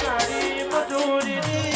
તારી મજૂરી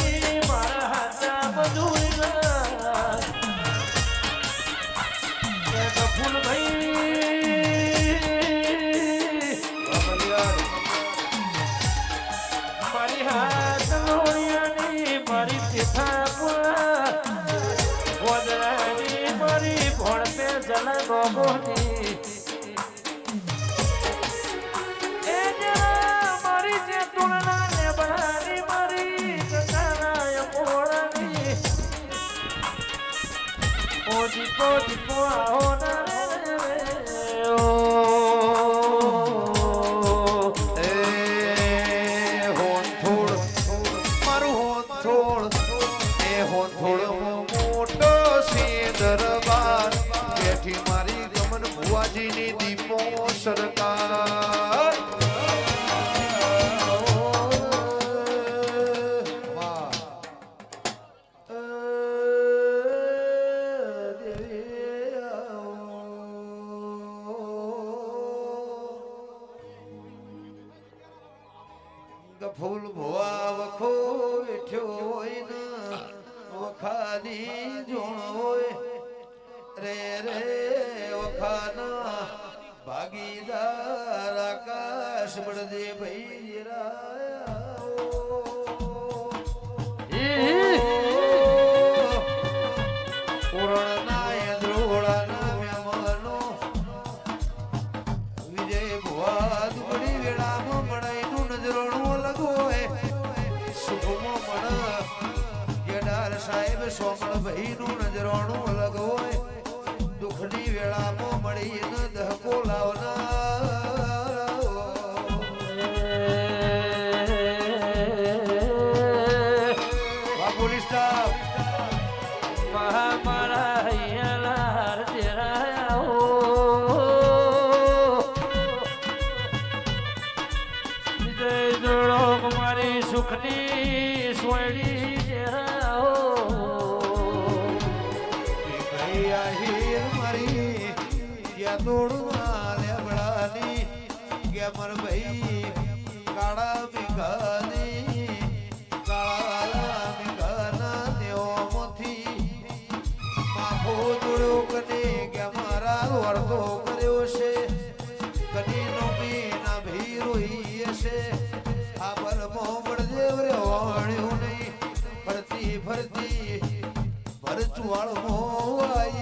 ખાના ભાગીદાર આકાશ મળજે ભાઈ સાહેબ સોમણ ભાઈ નું નજરોણું અલગ હોય દુઃખની વેળામાં મૈન દહ બોલાવના બાપુલી સ્ટાફ મહામારા હૈયાલાર જેરાયા વિજય મારી સુખની સ્વડી કે દોડું લેબડાની કે કાળા ભીખાની કાળા ભીખાના તેઓ મોથી માખો જોડ્યો કને કે મારા વર્તો કર્યો છે. કની નો મીના ભી રોઈ હશે. આ પર દેવ રે વાણ્યું નહીં. ફરતી ફરતી ભરચુવાળ મોવાય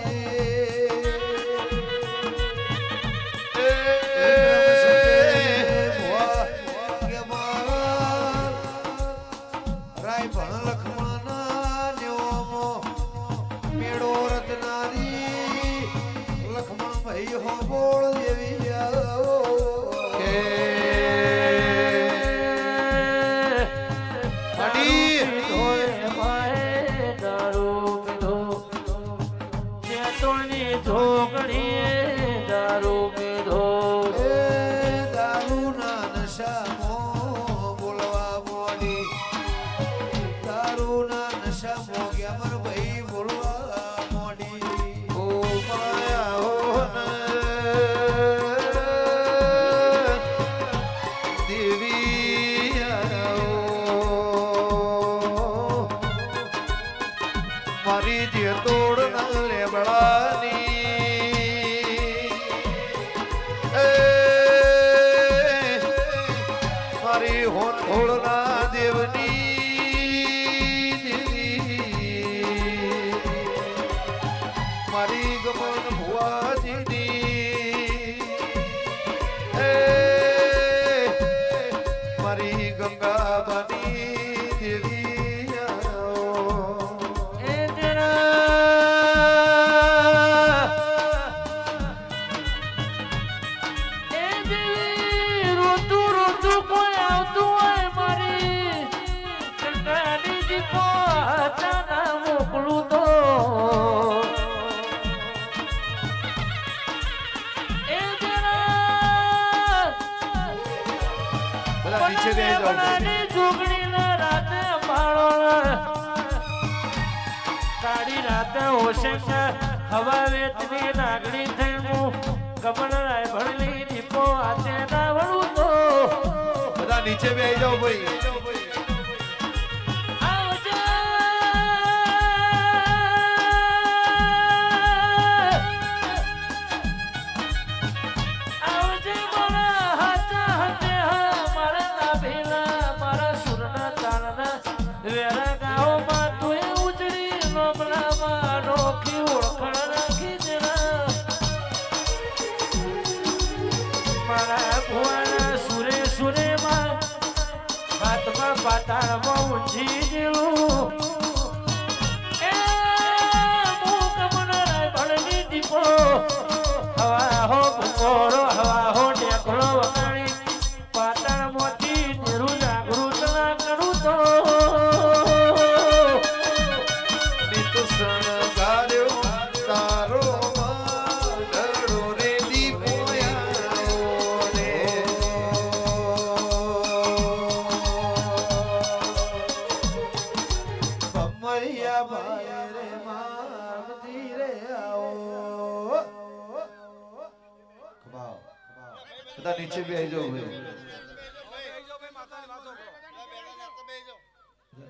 નીચે બે જો ભાઈ.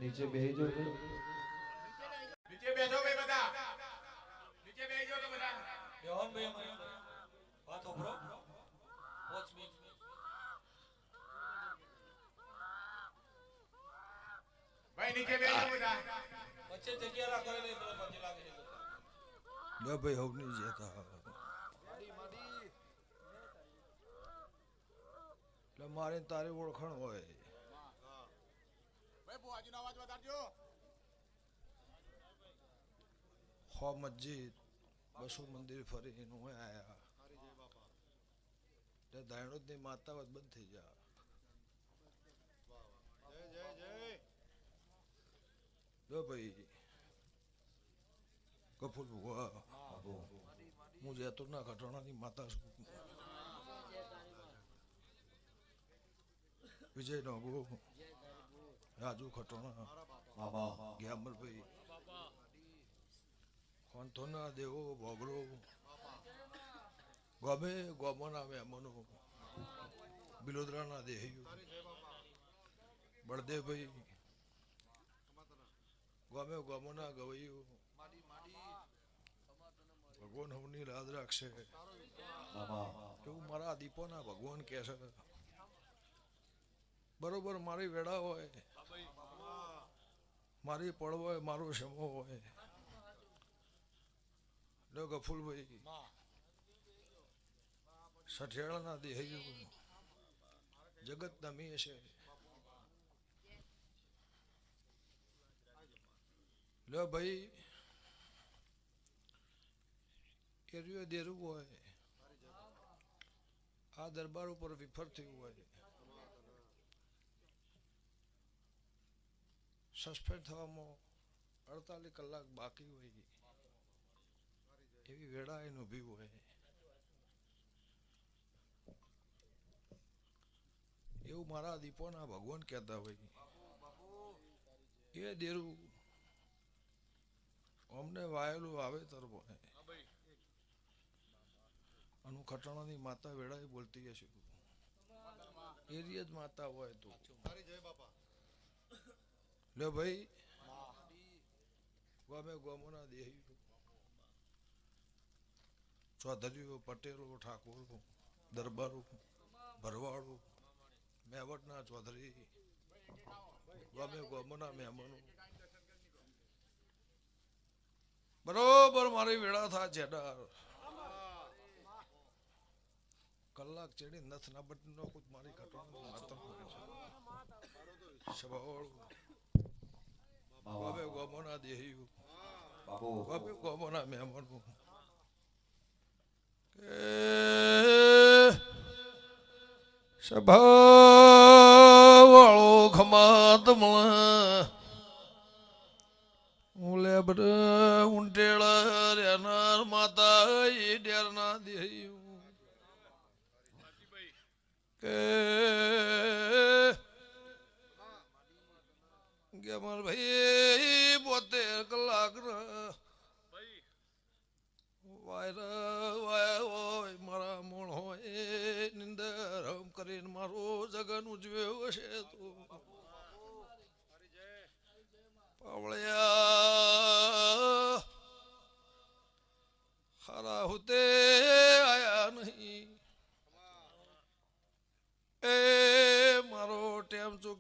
નીચે બે જો ભાઈ. નીચે બેસો ભાઈ બધા નીચે બેસજો તો બધા બેહોન ભાઈ વાત હોભળો. Watch me. ભાઈ નીચે બેસજો બધા વચ્ચે જગ્યા રાખો એટલે પેલો પછી લાગે છે બધા. લે ભાઈ જતા એટલે મારે તારી ઓળખાણ હોય. હો મસ્જિદ બસો મંદિર ફરી નું આયા. એટલે દાયણોદની માતા વાત બંધ થઈ જા. જો ભાઈ કપૂર ભુવા હું જતો ના કટોણાની માતા છું. વિજય નગો રાજુ ખટોણા. દેવો, ભોગરો. ગમે ગોમોના મહેમાનો. બિલોદરાના દેહીઓ. બળદેવભાઈ. ગમે ગોમોના ગવૈયો. ભગવાન હવની રાજ રાખશે. એવું મારા દીપોના ભગવાન કહે બરોબર, મારી વેળા હોય, મારી પળ હોય, મારો શમો હોય. લો ગફુલભાઈ, સઠિયાળાના દેહૈયું જગત નમી છે લો ભાઈ, એરિયો દેરું હોય. આ દરબાર ઉપર વિફર થયું હોય. સસ્પેન્ડ થવામાં અડતાલીસ કલાક બાકી હોય એવી વેળા એને ઊભી હોય એવું મારા દીપોના ભગવાન કહેતા હોય એ દેરું અમને વાયેલું વાવેતર તરફ અનુ ખટાણાની માતા વેળાએ બોલતી હશે એરિયા જ માતા હોય તો. લે ભાઈ. ગમે ગોમોના દેહી. ચૌધરીઓ પટેલો, ઠાકોરો, દરબારો, ભરવાડો, મેવટના ચૌધરી, ગમે ગોમોના મહેમાનો. બરોબર મારી વેળા થાય જેડાર કલાક ચડી નથ ના બટ નો કુત મારી ઘટવાનું માતમ સવાળ. ગમે ગોમોના દેહી બાપુ ગમે ગોમોના મહેમાનો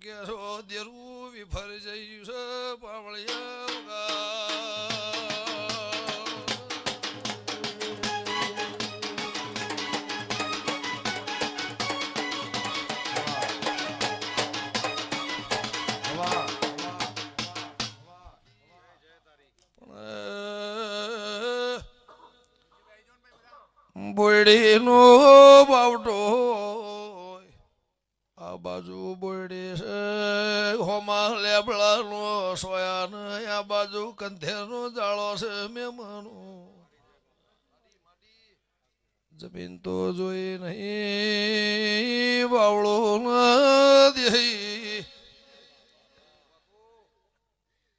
ಕೇಶೋದ್ಯರೂ ವಿಭರ್ಜಯುಷ ಪಾವಳಿಯ બોડીનો બાવટો જોઈ નહીં બાવળો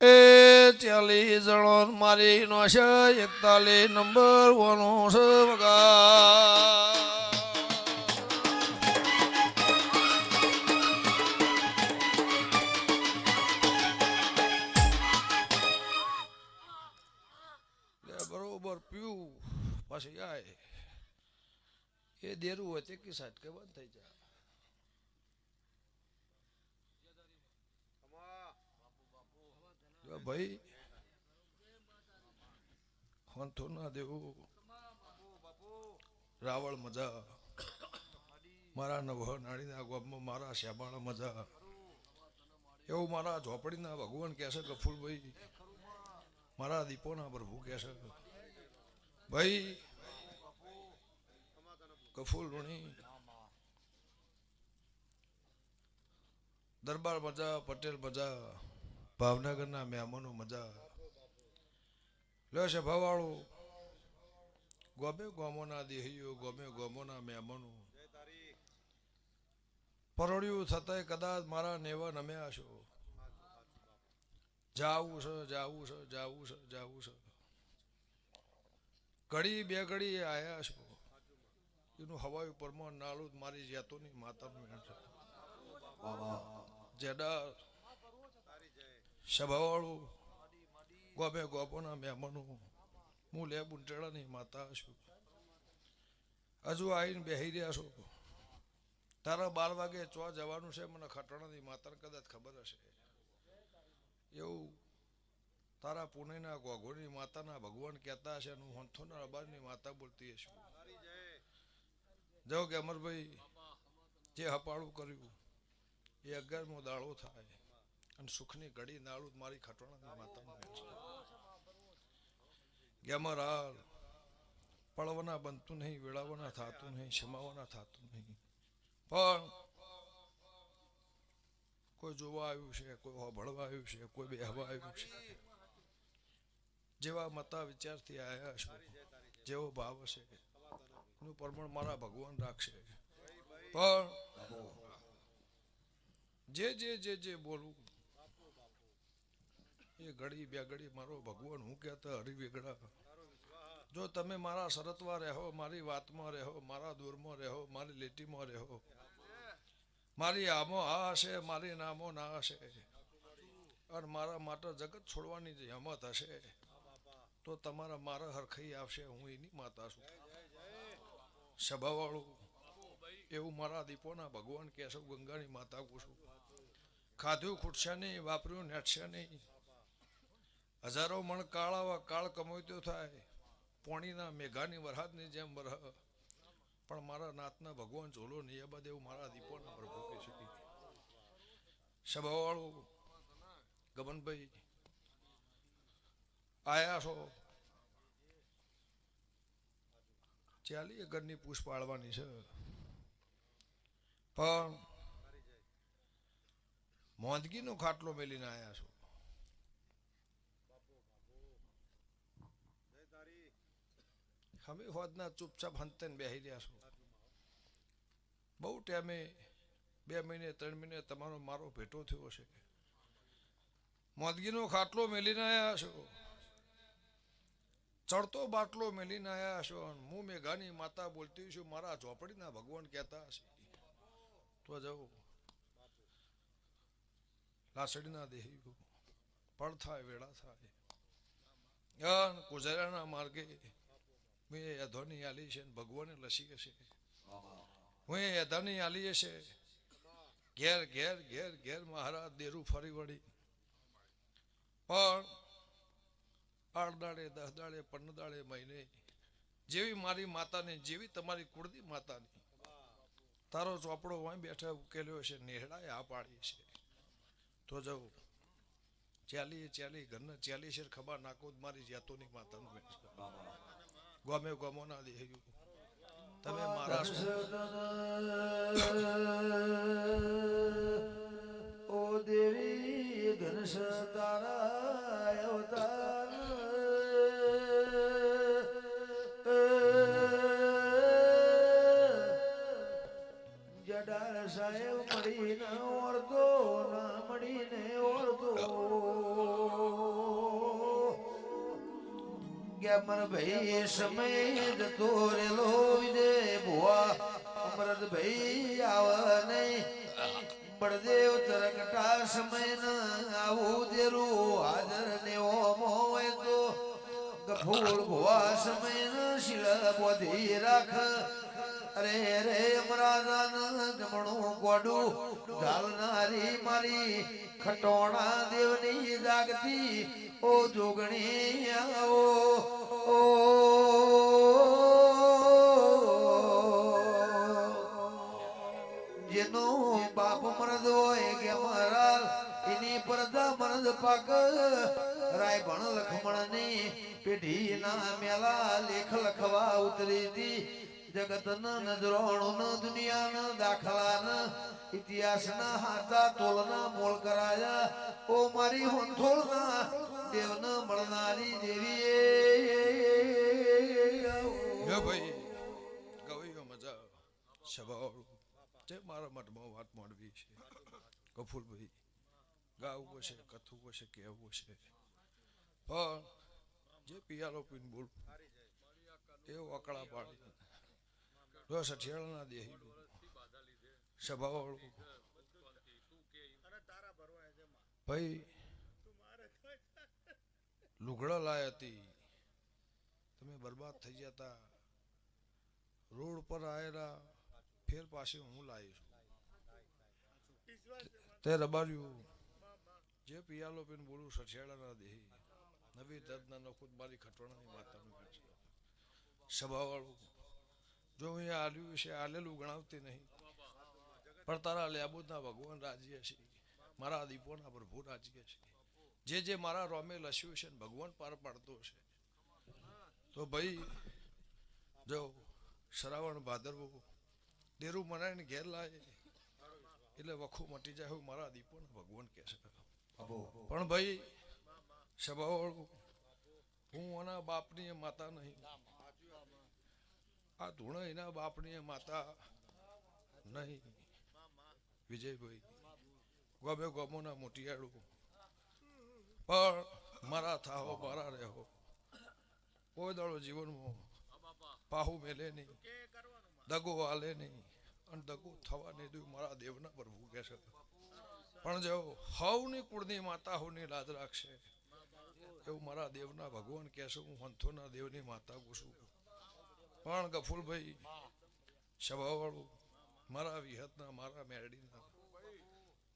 એ ચાલીસ જણો મારી નો છે એકતાલીસ નંબર વનો છે વગા બરોબર, પીવું. પછી આય. એ દેરું હોય તે કી સાઈડ કે બંધ થઈ જાય. ભાઈ, હોંથો ના દેવું. રાવળ મજા. મારા નવ નાળીના ગોબમાં મારા શ્યામાળા મજા. એવું મારા ઝોપડીના ભગવાન કહેશે ગફુરભાઈ મારા દીપોના પ્રભુ કહેશે ભાઈ કફૂલ ઋણી દરબાર મજા, પટેલ મજા, ભાવનગરના મહેમાનો મજા. લ્યો છે ભવાળું. ગોમે ગોમોના દેહીઓ, ગોમે ગોમોના મહેમાનો. પરોળ્યું થતાંય કદાચ મારા નેવા નમ્યા છો. જાવું છે જાવું છે જાવું છે જાવું છે. ઘડી બે ઘડી આયા છો. એનું હવાયું પરમાન નાળું મારી જાતોની માતાનું મેળ છે. જેડા સભાવાળું ગોમે ગોપોના મહેમાનો, હું લે બુંટેડાની માતા છું હજુ આવીને બેહી રહ્યા છો. તારા બાર વાગે ચો જવાનું છે, મને ખટણાની માતાને કદાચ ખબર હશે. એવું તારા પુણેના ગોઘોની માતાના ભગવાન કહેતા હશે હું હંથોના અબારની માતા બોલતી હશું. જાઓ કે અમરભાઈ, જે હપાળું કર્યું, એ અગિયારમો દાળો થાય અને સુખની ઘડી નાળું મારી ખટોણાની માતાનું છે. ગેમરાલ બનતું નહીં, વેળાવાના થતું નહીં, ક્ષમાવાના થતું નહીં. પણ કોઈ જોવા આવ્યું છે, કોઈ હોભળવા આવ્યું છે, કોઈ બેહવા આવ્યું છે. જેવા મતા વિચારથી આવ્યા છો, જેવો ભાવ હશે. એનું પરમણ મારા ભગવાન રાખશે. પણ જે જે જે જે બોલું, એ ઘડી બે ઘડી મારો ભગવાન, હું કહેતા હરી વેગડા જો તમે મારા શરતમાં રહો, મારી વાતમાં રહો, મારા દૂરમાં રહો, મારી લીટીમાં રહો, મારી આમો આ હશે, મારી નામો ના હશે, અને મારા માટે જગત છોડવાની જે હિંમત હશે, તો તમારા મારા હરખાઈ આવશે, હું એની માતા છું. સભાવાળું. એવું મારા દીપોના ભગવાન કેશવ ગંગાની માતા પૂછું. ખાધું ખૂટશે નહીં, વાપર્યું, નેટશે નહીં. હજારો મણ કાળ આવા કાળ કમોત્યો થાય. પોણીના મેઘાની વરહાદની જેમ વરહ. પણ મારા નાતના ભગવાન ઝોલો બાદ એવું મારા દીપોના પ્રભુ કહી શકી સભાવાળું, ગમનભાઈ, આયા છો? ચાલી ઘરની પૂછ પાડવાની છે. પણ મોંદગીનો ખાટલો મેલીને આવ્યા છો. હવે હોદના ચૂપચાપ હંતે બેસી રહ્યા છો. બહુ ટાઈમે બે મહિને, ત્રણ મહિને તમારો મારો ભેટો થયો છે મોદગીનો ખાટલો મેલીને આવ્યા છો. ચડતો બાટલો મેલીને આવ્યા છો હું મેઘાની માતા બોલતી છું, મારા ઝોપડીના ભગવાન કહેતા હશે. તો જવું લાસડીના દેહી પળ થાય, વેળા થાય. કુજરાના માર્ગે મેં યધોની આલી છે ભગવાને લસી હશે. હું યધાની આલી હશે. ઘેર ઘેર ઘેર ઘેર મહારાજ દેરું ફરી વળી. પણ આઠ દાડે દસ દાડે પંદર દાડે મહિને જેવી મારી માતાની જેવી તમારી કુળદી માતાની. તારો ચોપડો વાંય બેઠા ઉકેલ્યો છે નેહડાએ આ પાડી છે. તો જવું ચાલી ચાલી ઘરના ચાલી શેર ખબર નાખો મારી જાતોની માતાનું વેણ ગમે ગમો ના દે તમે મારા ઓ દેવી ધનસ તારા અવતાર ગયા મર ભાઈ સમય જતો રેલો વિજય ભુવા. અમરત ભાઈ આવ નહીં બળદેવ તરકટા સમય ન આવું દેરું. હાજર ને ઓમો હોય તો. ગફૂર ભુવા સમય ન શિળ બોધી રાખ. અરે રે અમરાદાન જમણું ગોડું ઢાલનારી મારી, ખટોણા દેવની જાગતી, ઓ જોગણી, આવો, ઓ. જેનો બાપ મરદ હોય કે મરાલ એની પરદા મરદ પાક રાય ભણ લખમણની પેઢી ના મેલા લેખ લખવા ઉતરી હતી. જગત ન ન દુનિયા ન દાખલા ન મોલ કરાયા. મળનારી મારા મઠમાં વાત માંડવી છે. કફૂરભાઈ ગાવું હશે, કથવું જે પિયાલો પીને બોલ, એ વકડા પાડી રસ અઠિયાળના દેહી સ્વભાવવાળું ભાઈ, લુગડા લાય હતી. તમે બરબાદ થઈ હતા રોડ પર આવેલા ફેર પાસે હું લાવીશ તે રબાર્યું જે પિયાલો પીને બોલું સઠિયાળાના દેહી નવી દર્દના નખુદ મારી ખટવાણાની છે સભાવાળું જો હું આલ્યું છે આલેલું ગણાવતી નહીં. પણ તારા લેબુદના ભગવાન રાજી હશે મારા દીપોના પ્રભુ રાજી હશે જે જે મારા રોમે લસ્યું છે ભગવાન પાર પાડતો હશે તો ભાઈ જો શ્રાવણ ભાદરવો ડેરું મનાઈને ઘેર લાવે એટલે વખું મટી જાય એવું મારા દીપોને ભગવાન કહે છે. પણ ભાઈ સ્વભાવવાળું હું એના બાપની માતા નહીં. આ ધૂણા એના બાપની માતા નહીં. વિજયભાઈ ગમે ગમોના મોટિયાળું. પણ મારા થાહો મારા રહેવો. કોઈ દાડો જીવનમાં પાહુ મેલે નહીં, દગો હાલે નહીં, અને દગો થવા નહીં દઉં મારા દેવના પ્રભુ કે છે. પણ જો હવની કુળની માતા હોની લાજ રાખશે, એવું મારા દેવના ભગવાન કહેશે, હું હંથોના દેવની માતા પૂછું. પણ ગફુલભાઈ સ્વભાવવાળું મારા વિહતના, મારા મેરડીના,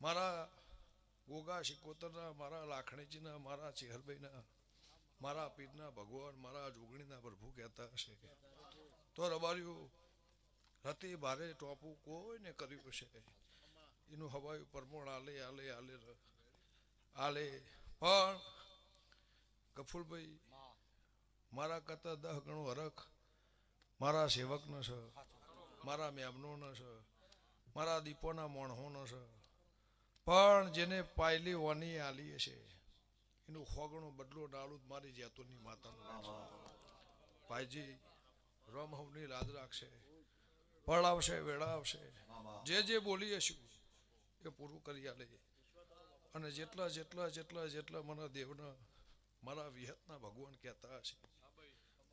મારા ગોગા શિકોતરના, મારા લાખણીજીના, મારા ચેહરભાઈના, મારા પીરના ભગવાન, મારા જોગણીના પ્રભુ કહેતા હશે તો રબાર્યું રતી ભારે ટોપું કોઈને કર્યું છે એનું હવાયું પરમોણ આલે આલે આલે આલે. પણ કફુલભાઈ મારા કરતા દહ ગણું હરખ મારા સેવકનો છે, મારા મેમનોનો છે, મારા દીપોના મોણહોનો છે. પણ જેને પાયલી વની આલી હશે, એનું ખોગણું બદલો ડાળું મારી જાતોની માતાનું છે. ભાઈજી રમહવની લાજ રાખશે ફળ આવશે, વેળા આવશે. જે જે બોલીએ છીએ એ પૂરું કરી આલે. અને જેટલા જેટલા જેટલા જેટલા મને દેવના, મારા વિહતના ભગવાન કહેતા હશે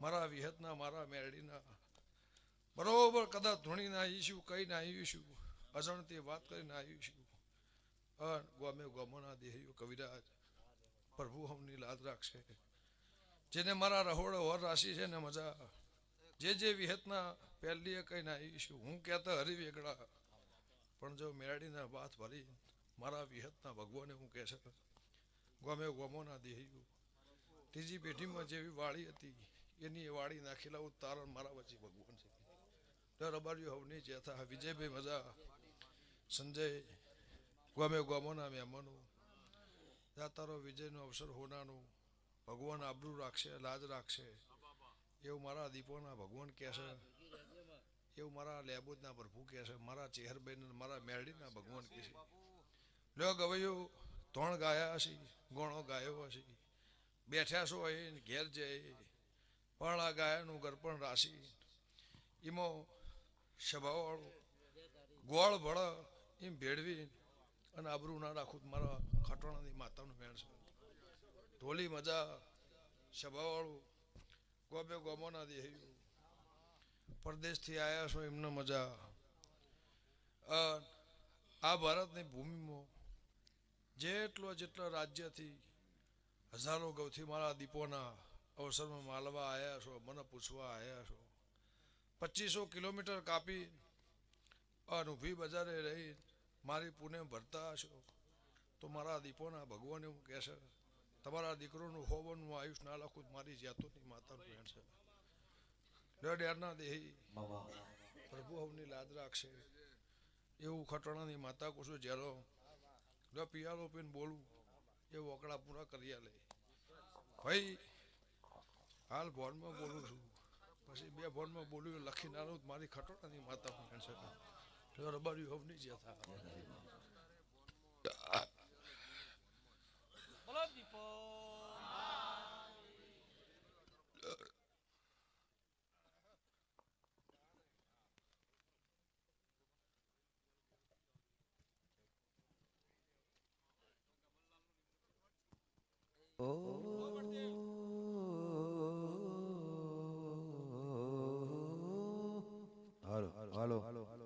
મારા વિહતના, મારા મેરડીના બરોબર, કદાચ ધૂણીને આવીશું કહીને આવીશું અજણતી વાત કરીને આવીશું અન ગોમે ગોમોના દેહ્યો, કવિરાજ, પ્રભુ હમની લાદ રાખશે. જેને મારા રહોડ હોર રાશિ છે ને મજા, જે જે વિહતના પહેલીએ કહીને આવીશું હું કહેતા હરી વેગડા પણ જો મેરડીના વાત ભરી, મારા વિહતના ભગવાને હું કહે છે, ગમે ગમોના દેહીઓ ત્રીજી પેઢીમાં જેવી વાળી હતી એની વાળી નાખેલા ઉતારણ મારા વચ્ચે ભગવાન છે. ડર અબાર્યું હવની જેથા વિજયભાઈ મજા, સંજય, ગમે ગમોના મહેમાનો જાતારો વિજયનો અવસર હોનાનું, ભગવાન આબરૂ રાખશે, લાજ રાખશે. એવું મારા દીપોના ભગવાન કહે છે. એવું મારા લેબોદના પ્રભુ કહે છે. મારા ચેહરબેન મારા મેરડીના ભગવાન કહે છે. લ્યો ગવૈયો ત્રણ ગાયા હશે, ગોણો ગાયો હશે. બેઠ્યા છો અહીં, ઘેર જઈ. પણ આ ગાયાનું ગરપણ રાશિ. એમાં સભાવાળું, ગોળ ભળ એમ ભેળવી અને આબરૂ ના રાખું મારા ખટોણાની માતાનું મેળ છે. ઢોલી મજા સભાવાળું, ગોબે ગોમોના દેહ્યું. પરદેશથી આવ્યા છો એમને મજા. આ ભારતની ભૂમિમાં જેટલો જેટલા રાજ્યથી હજારો ગૌથી મારા દીપોના અવસરમાં માલવા આવ્યા છો, મને પૂછવા આવ્યા છો. પચીસો કિલોમીટર કાપી અનુભવી બજારે રહી, મારી પુણે ભરતા હશો તો મારા દીપોના ભગવાન એવું કહેશે તમારા દીકરોનું હોવાનું આયુષ ના લખું, મારી જાતોની માતાનું ભેણ છે. ડેરના દેહી પ્રભુ હવની લાજ રાખશે. એવું ખટણાની માતા કુશું લો પિયાલો પીને બોલું, એ વોકડા પૂરા કરી લે. ભાઈ હાલ ભોનમાં બોલું છું. પછી બે ભોનમાં બોલ્યું લખી નાનું તો મારી ખટોણાની માતા પણ છે. તો રબારી હવની જતા બોલો દીપો. હાલો હાલો હાલો